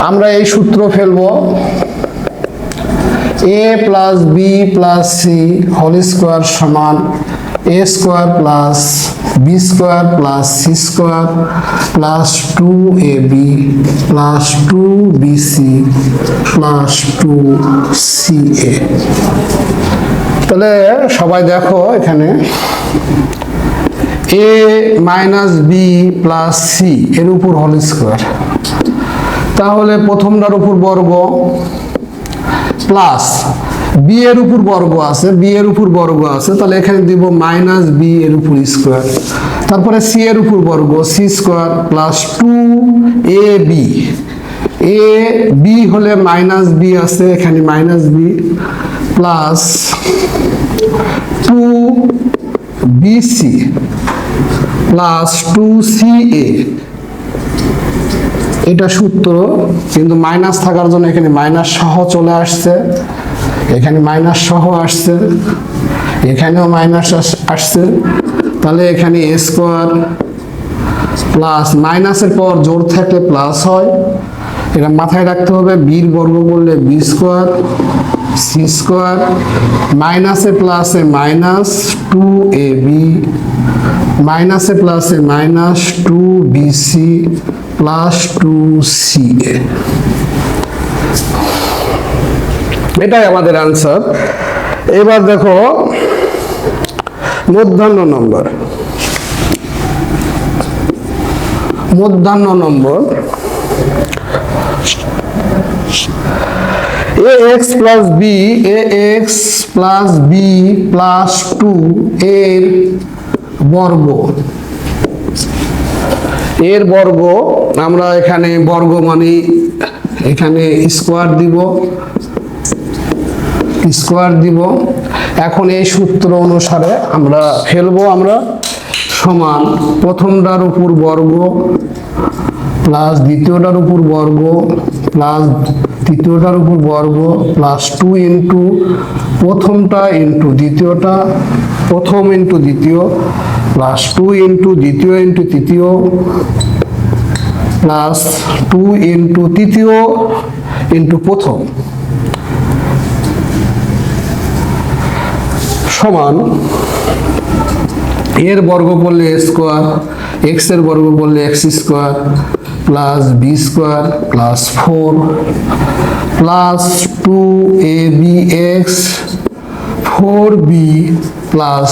আমরা এই সূত্র ফেলব A plus B plus C whole square সমান A square plus B square plus C square plus two A B plus two B C plus two C A তাহলে সবাই দেখো এখানে A minus B plus C এর উপর whole square তাহলে প্রথমটার উপর বর্গ প্লাস বি এর উপর বর্গ আছে বি এর উপর বর্গ আছে, তাহলে এখানে দিব মাইনাস বি এর উপর স্কোয়ার। তারপরে সি এর উপর বর্গ, C square plus two A B. A B হলে মাইনাস বি আছে, এখানে minus B plus two B C plus two C A. এটা সূত্র, কিন্তু মাইনাস থাকার জন্য এখানে মাইনাস সহ চলে আসছে। এখানে মাইনাস সহ আসছে। এখানেও মাইনাস আসছে। তাহলে এখানে স্কোয়ার প্লাস মাইনাসের পর জোর থাকলে প্লাস হয়। এটা মাথায় রাখতে হবে বীর বর্গ করলে বি স্কোয়ার সি স্কোয়ার মাইনাসে প্লাসে মাইনাস টু এ বি মাইনাসে প্লাসে minus two B C plus two C A এটাই আমাদের আনসার এবার দেখো, মধ্যাহ্ন নম্বর। মধ্যাহ্ন নম্বর। A X plus B A X plus B plus two এর বর্গ। এর বর্গ আমরা এখানে বর্গ মানে এখানে স্কোয়ার দিব স্কোয়ার দিব। এখন এই সূত্র অনুসারে আমরা ফেলব আমরা সমান প্রথমটার উপর বর্গ প্লাস দ্বিতীয়টার উপর বর্গ প্লাস তৃতীয়টার উপর বর্গ প্লাস টু ইন্টু প্রথমটা ইন্টু দ্বিতীয়টা, প্রথম ইন্টু দ্বিতীয় প্লাস টু ইন্টু দ্বিতীয় ইন্টু তৃতীয়. প্লাস টু ইন্টু তৃতীয় ইন্টু প্রথম। সমান এর বর্গ করলে স্কোয়ার এক্সের বর্গ করলে X square plus B square plus four plus two A B X four B plus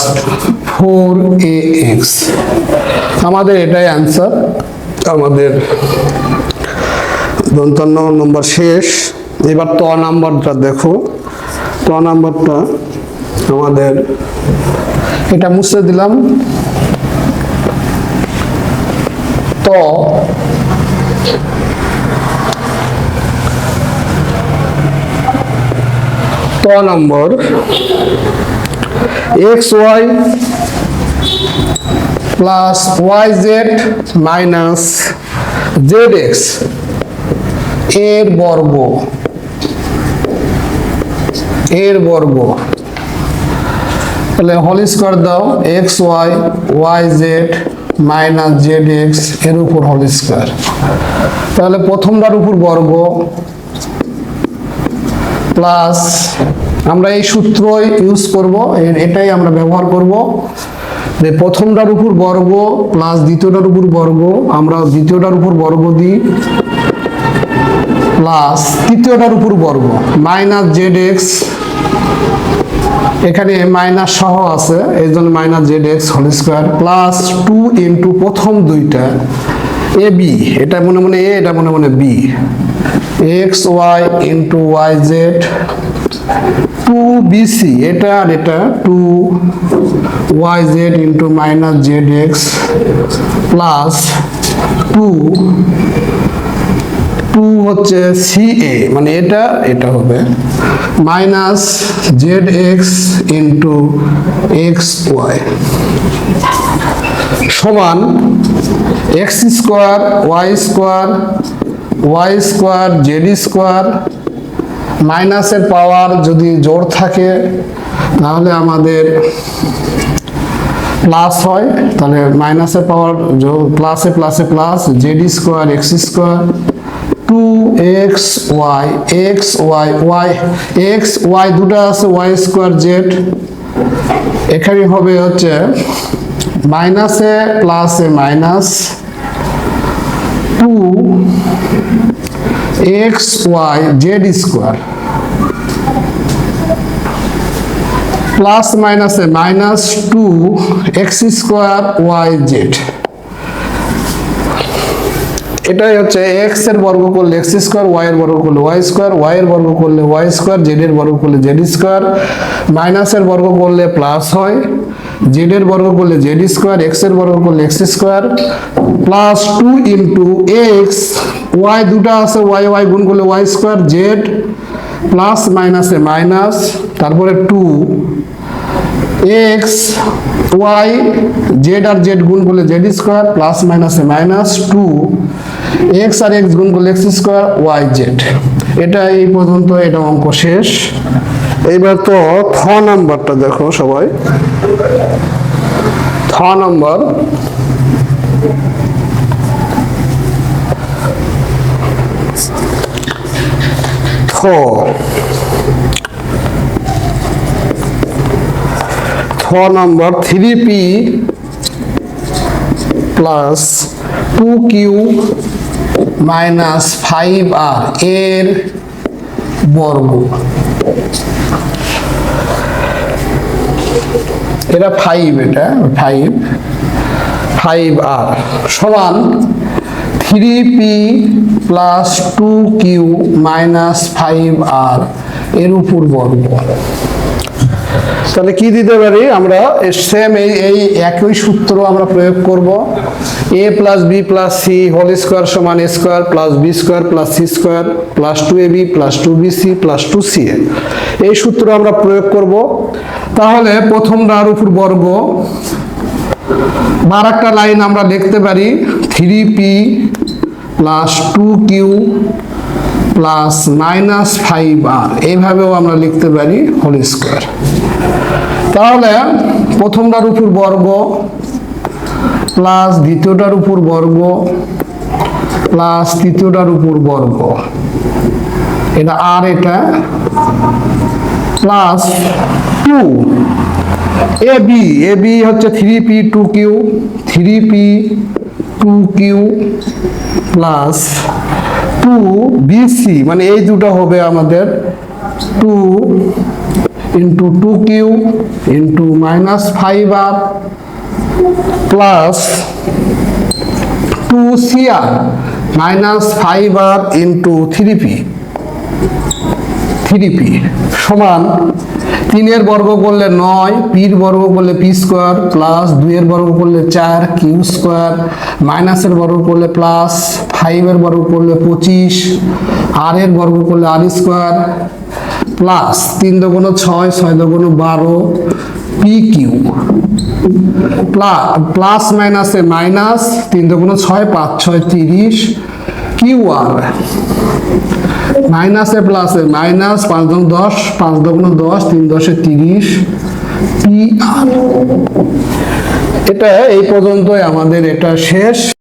four A X. আমাদের এটাই অ্যান্সার আমাদের দন্তান্ন নম্বর শেষ। এবার ত নাম্বারটা দেখো। ত নাম্বারটা আমাদের, এটা মুছে দিলাম। ত। ত নম্বর, X, Y plus Y Z minus Z এক্সের বর্গ এর বর্গ। তাহলে হোল স্কোয়ার দাও X Y Y Z minus Z এক্সের উপর হোল স্কোয়ার তাহলে প্রথমটার উপর বর্গ প্লাস আমরা এই সূত্রই ইউজ করব এটাই আমরা ব্যবহার করব। প্রথমটার উপর বর্গ প্লাস দ্বিতীয়টার উপর বর্গ, আমরা দ্বিতীয়টার উপর বর্গ দিই প্লাস তৃতীয়টার উপর বর্গ। মাইনাস জেড এক্স এখানে মাইনাস সহ আছে এই জন্য minus Z X whole square plus two into প্রথম দুইটা এ বি এটা মনে মনে এ এটা মনে মনে B X Y into Y Z two B C এটা আর এটা two Y Z into minus Z X plus two two হচ্ছে সি এ মানে এটা এটা হবে। Minus Z X into X Y সমান X square Y square Y square Z square মাইনাসের পাওয়ার যদি জোর থাকে, তাহলে আমাদের প্লাস হয়। তাহলে মাইনাসের পাওয়ার প্লাসে প্লাসে plus Z square X square two X Y X Y Y, X Y, দুটো আছে, ওয়াই স্কোয়ার জেড। এখানে হবে হচ্ছে মাইনাসে প্লাসে minus two X Y Z square plus মাইনাসে minus two X square Y Z এটাই হচ্ছে এক্সের বর্গ করলে এক্স স্কোয়ার ওয়াই এর বর্গ করলে ওয়াই স্কোয়ার ওয়াই এর বর্গ করলে ওয়াই স্কোয়ার জেড এর বর্গ করলে জেড স্কোয়ার মাইনাসের বর্গ করলে প্লাস হয় জেড এর বর্গ করলে জেড স্কোয়ার এক্সের বর্গ করলে X square plus two into X Y দুটা আছে ওয়াই ওয়াই গুণ করলে ওয়াই স্কোয়ার জেড প্লাস মাইনাসে মাইনাস তারপরে টু এক্স ওয়াই জেড আর জেড গুণ করলে জেড স্কোয়ার প্লাস মাইনাসে মাইনাস টু এক্স আর এক্স গুণ করলে এক্স স্কোয়ার ওয়াই জেড এটা এই পর্যন্ত, এটা অঙ্ক শেষ। এবার তো থ নাম্বারটা দেখো সবাই। থ নাম্বার। থ থ নম্বর three P plus two Q minus five R এর বর্গ। এটা ফাইভ এটা ফাইভ ফাইভ আর সমান three P plus two Q minus five R এর উপর বর্গ। তাহলে কি দিতে পারি? আমরা সেম এই এই একই সূত্র আমরা প্রয়োগ করব। A plus B plus C whole square সমান A square plus B square plus C square plus two A B plus two B C plus two C A এই সূত্র আমরা প্রয়োগ করব। তাহলে প্রথমটার উপর বর্গ। আর একটা লাইন আমরা দেখতে পারি। Three P plus two Q plus minus five R এইভাবেও আমরা লিখতে পারি হোল স্কোয়ার তাহলে প্রথমটার উপর বর্গ প্লাস দ্বিতীয়টার উপর বর্গ প্লাস তৃতীয়টার উপর বর্গ। এটা আর এটা plus two A B A B হচ্ছে three P two Q three P two Q plus two BC মানে এই দুটো হবে আমাদের two into two Q into minus five আর প্লাস টু সি আর মাইনাস ফাইভ আর into three P three P সমান তিনের বর্গ করলে নয়, পির বর্গ করলে পি স্কোয়ার, প্লাস দুইয়ের বর্গ করলে চার, কিউ স্কোয়ার, মাইনাসের বর্গ করলে প্লাস, ফাইভের বর্গ করলে পঁচিশ আর এর বর্গ করলে আর স্কোয়ার, প্লাস তিন দগুণ ছয় ছয় দগুণ বারো, পি কিউ প্লাস মাইনাসে মাইনাস তিন দগুণ ছয়, পাঁচ, ছয়, তিরিশ কিউ আর? মাইনাসে প্লাসে মাইনাস পাঁচ দশ দশ, পাঁচ দগুণ দশ, তিন দশে তিরিশ পি আর। এটা এই পর্যন্তই আমাদের এটা শেষ।